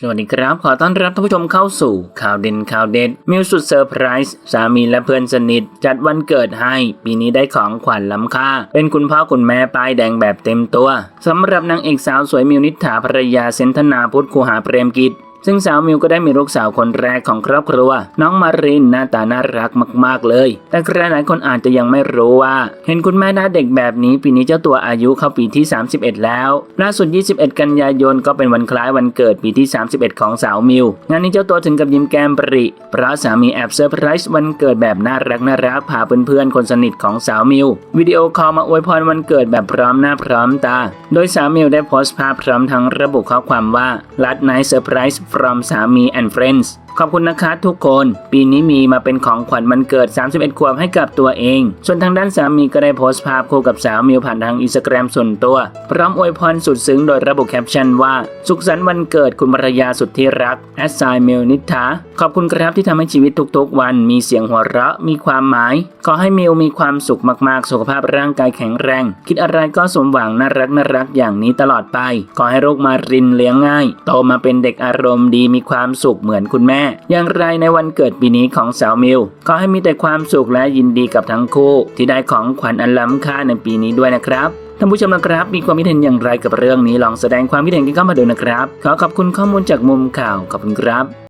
สวัสดีครับ ขอต้อนรับท่านผู้ชมเข้าสู่ข่าวเด่นข่าวเด็ดมิวสุดเซอร์ไพรส์สามีและเพื่อนสนิท จัดวันเกิดให้ ปีนี้ได้ของขวัญล้ำค่า เป็นคุณพ่อคุณแม่ป้ายแดงแบบเต็มตัวสำหรับนางเอกสาวสวยมิวนิษฐาภรรยาเซนธนาพุทธคูหาเปรมกิจ ซึ่งสาวมิวก็ได้มีลูกสาวคนแรกของครอบครัว น้องมารินหน้าตาน่ารักมากๆเลย แต่ใครหลายคนอาจจะยังไม่รู้ว่า เห็นคุณแม่หน้าเด็กแบบนี้ ปีนี้เจ้าตัวอายุเข้าปีที่ 31 แล้วล่าสุด 21 กันยายนก็เป็นวันคล้ายวันเกิดปีที่ 31 ของสาวมิว งานนี้เจ้าตัวถึงกับยิ้มแก้มปริเพราะสามีแอบเซอร์ไพรส์วันเกิดแบบน่ารักน่ารักพาเพื่อนๆคนสนิทของสาวมิววิดีโอคอลมาอวยพรวันเกิดแบบพร้อมหน้าพร้อมตา โดยสาวมิวได้โพสต์ภาพพร้อมทั้งระบุข้อความว่า Last night surprise from สามี and friends ขอบคุณนะคะทุกคน ปีนี้มีมาเป็นของขวัญวันเกิด 31 ขวบให้กับตัวเอง ส่วนทางด้านสามีก็ได้โพสต์ภาพคู่กับสาวมิวผ่านทางอินสตาแกรมส่วนตัว พร้อมอวยพรสุดซึ้งโดยระบุแคปชั่นว่า สุขสันต์วันเกิดคุณภรรยาสุดที่รักแอสไซมิวนิทาขอบคุณครับที่ทำให้ชีวิตทุกๆ วัน มีเสียงหัวเราะมีความหมาย ขอให้มิวมีความสุขมากๆ สุขภาพร่างกายแข็งแรง คิดอะไรก็สมหวังน่ารักน่ารักอย่างนี้ตลอดไป ขอให้ลูกมารินเลี้ยงง่าย โตมาเป็นเด็กอารมณ์ดีมีความสุขเหมือนคุณแม่อย่างไรในวันเกิดปีนี้ของสาวมิวขอให้มีแต่ความสุขและยินดีกับทั้งคู่ ที่ได้ของขวัญอันล้ำค่าในปีนี้ด้วยนะครับท่านผู้ชมนะครับ มีความคิดเห็นอย่างไรกับเรื่องนี้ลองแสดงความคิดเห็นกันเข้ามาดูนะครับ ขอขอบคุณข้อมูลจากมุมข่าวขอบคุณครับ